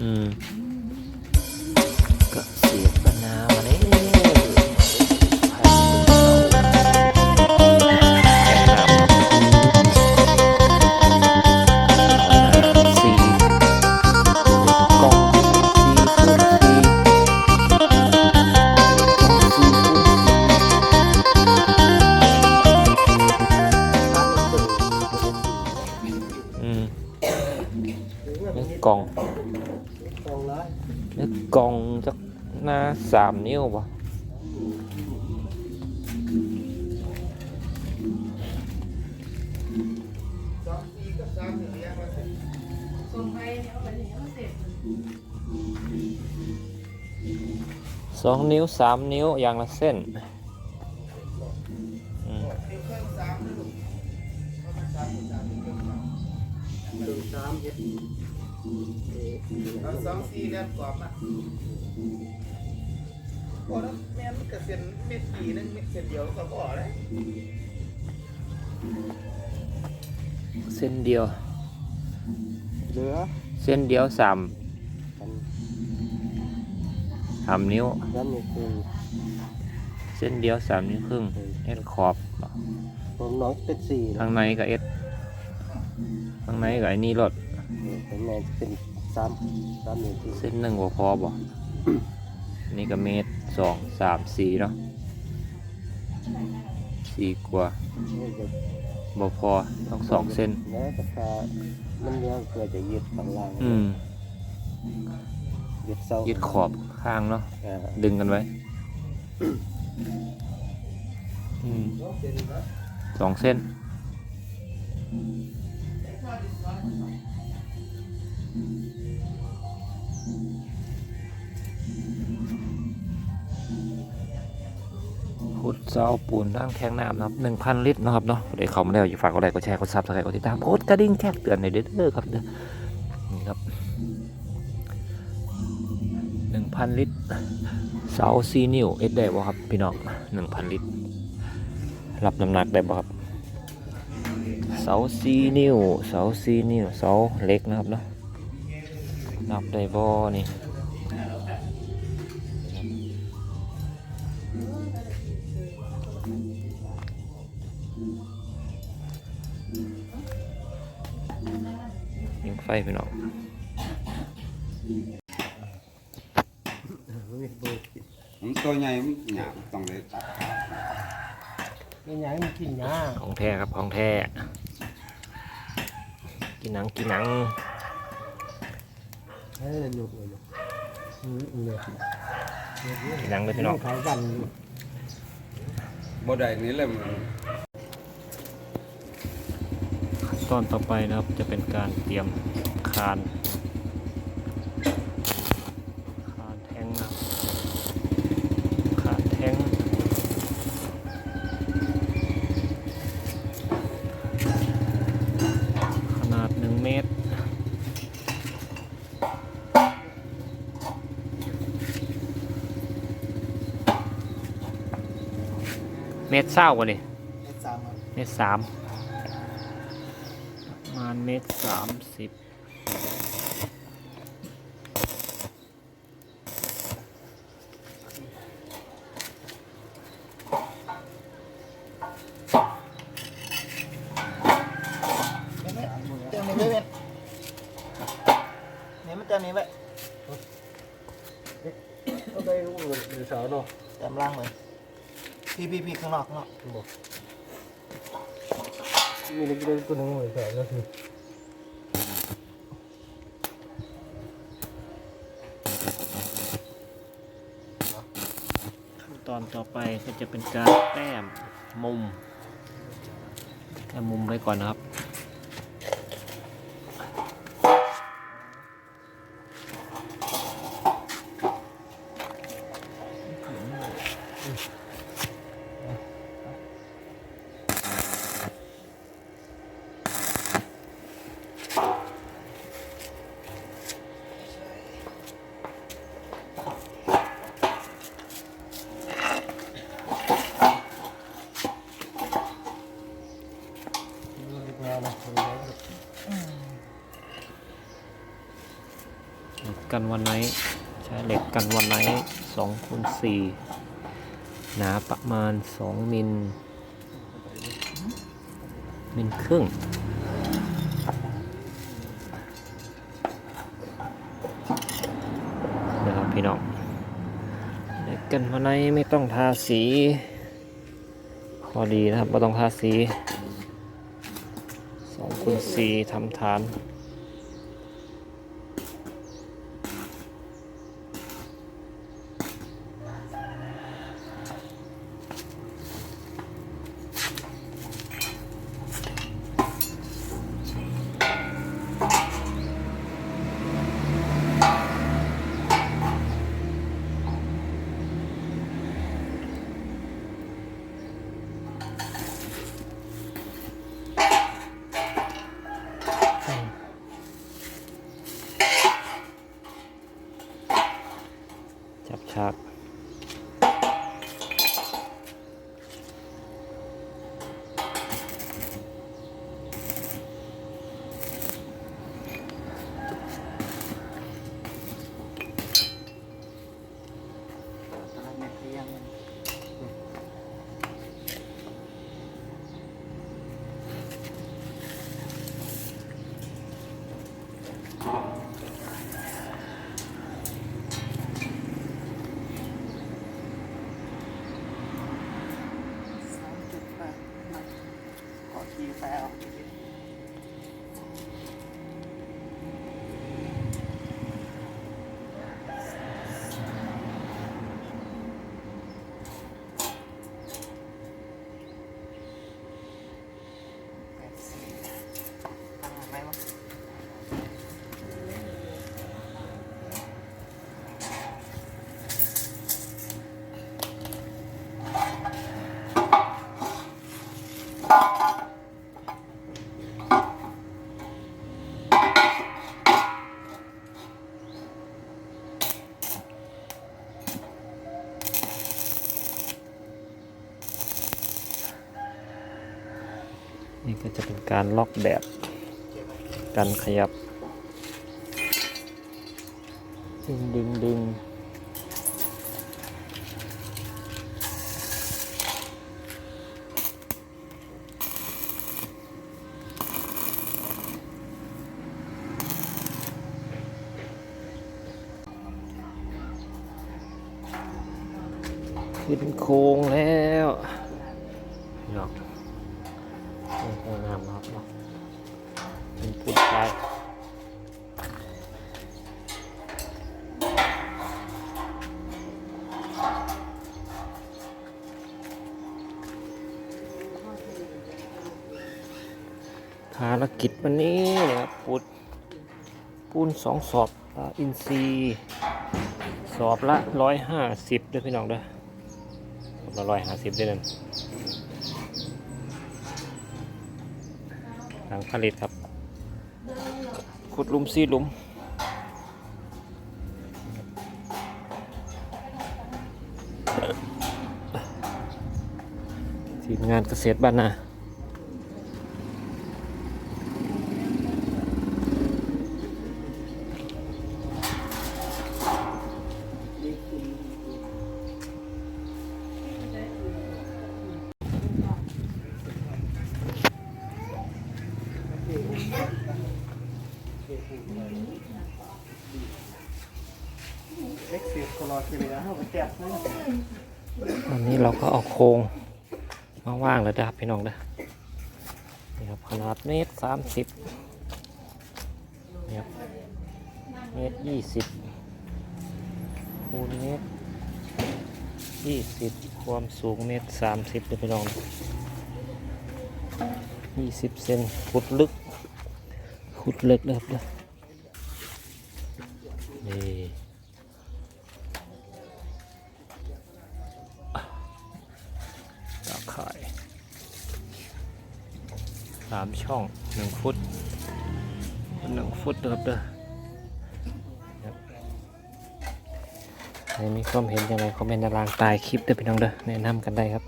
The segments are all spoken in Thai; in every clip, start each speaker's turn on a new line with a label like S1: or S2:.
S1: อื อง
S2: ร้อ
S1: กองจักหน้าสามนิ้วปะ
S3: สอ
S1: งนิ้วสามนิ้วอย่างละเส้น
S2: เอา
S4: สองสี่แล้วกรอบอะพอแล้วแม่มันก็เส้นเม็ดกี่นึงเม็ดเส้นเดียวก็พอแล้ว
S1: เส้นเดียว
S2: เหลือ
S1: เส้นเดียวสาม
S2: กัน
S1: สามนิ้ว
S2: ย้ำอีกคือ
S1: เส้นเดียวสามนิ้วครึ่งเอ็ดขอบบ่
S2: ผมน้องเป็นสี่นะ
S1: ข้างในก็เอ็ดข้างในก็ไอ้นี่รถ
S2: เป็นไงเป็น สามสามหนึ่งที่
S1: เส้นหนึ่งบ่พอบ่นี่ก็เมตรสองสามสี่เนาะสี่กว่า
S2: นี่จะ
S1: บ่พอต้องสองเส้น
S2: แล้วแต่พามันเลี้ยงเพื่อจะยึดข้างล่าง
S1: อืม
S2: ยึดเสา
S1: ยึดขอบข้างเนาะ
S2: อ่า
S1: ดึงกันไว้อืมสองเส้น ดเสาปูนร่างแทงน้ำนะครับหนึ่งพันลิตรนะครับเนาะเดี๋ยวเขาไมาแล้อย่าฝากกดไลค์กดแชร์กดซับสไครต์กดติดตามกดกระดิ่งแจ้งเตือนในเด้อครับเด้อนี่ครับหนึ่งพันลิตรเสาซีนิวเอ็ดได้บ่ครับพี่น้องหนึ่งพันลิตร รับน้ำหนักได้บ่ครับเสาซีนิวเสาซีนิวเสาเล็กนะครับเนาะนับได้บ่นี่ พี่น้อง
S2: มีเบอร์
S5: ผมตัวใหญ่มันหยาบต้องเลยตัด
S2: ไม่ใหญ่มันกินยา
S1: ของแท้ครับของแท้กินหนังกินหนัง
S2: เฮ้ยหนุกเลยอืมอืมเลย
S1: กินหนังเลยพี่น้อง
S2: เขากัน
S5: บ่ได้นี่เลยมัน
S1: ขั้น ตอนต่อไปนะครับจะเป็นการเตรียมคานคานแทงนะครับคานแทงขนาดหนึ่งเมตรเมตรเศร้ากว่านี่
S4: เม็ดสามครับ
S1: เมตรสามประมาณ เมตรสามสิบ
S4: เต็มนี้ไว้เม็ดเนี่ยมันเต็มนี้ไว้
S2: ก็ได้รู้เลยหรือสาวเนาะ
S4: เต็มล่างเลยพี่พี่พี่ข้างนอกข้างนอก
S2: มีเล็กๆตัวหนึงเหมือนแขนก็คือ
S1: ต่อไปก็จะเป็นการแต้มมุมแต้มมุมไว้ก่อนนะครับ กันวันไหนใช้เหล็กกันวันไหนสองคูณสี่หนาประมาณสองมิลมิลครึ่งนะครับพี่น้องเหล็กกันวันไหนไม่ต้องทาสีพอดีนะครับไม่ต้องทาสีสองคูณสี่ทำฐาน ก็
S4: จะ
S1: เป็นการล็อกแบบกันขยับ ดึงดึงดึงขึ้นโค้งแล้วเนาะ สวยงามนะครับเนาะเป็นปูนทรายภาร กิจวันนี้นะครับปูนปูนสองสอบอินทรีสอบละร้อยห้าสิบด้วยพี่น้องเด้อสอบละร้อยห้าสิบด้วยนั่นหลังผลิตครับ ขุดลุมซีลุมทีมงานเกษตรบ้านนา วันนี้เราก็เอาโครงมาว่างแล้วนะครับพี่น้องนะนี่ครับขนาดเมตรสามสิบนี่ครับเมตรยี่สิบคูณเมตรยี่สิบความสูงเมตรสามสิบเลยพี่น้องยี่สิบเซนขุดลึกขุดลึกเลยครับเด้อนี่ามช่องหนึ่งฟุตหนึ่งฟุตนะครับเด้อใครมีความเห็นยังไงคอมเมนต์ดานล่างใต้คลิปเด้อพี่น้องเด้อแนะนำกันได้ครับ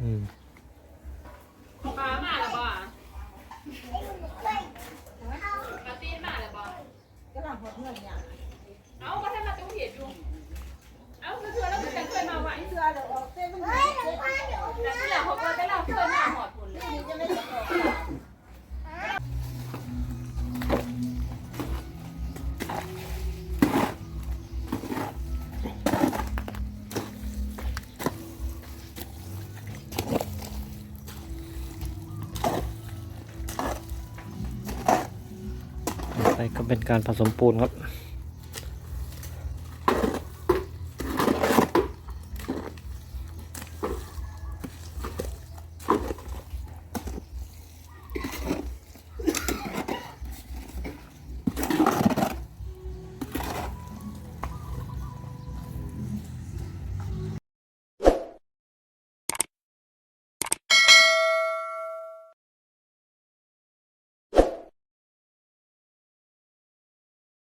S1: อืม
S3: มาแล้วบอะปาตีนมาแล้วบ่กำลังหดเงินนอาก็ทำมาตุ้งเหียดอยู่ เอาคืเธอแล้วก็ ยมาไหวเชื่อเดี๋ยวเต้นมันแต่ที่หลังเขาก็ได้เราเคยมาหอดผลเลย
S1: ต่อไปก็เป็นการผสมปูนครับ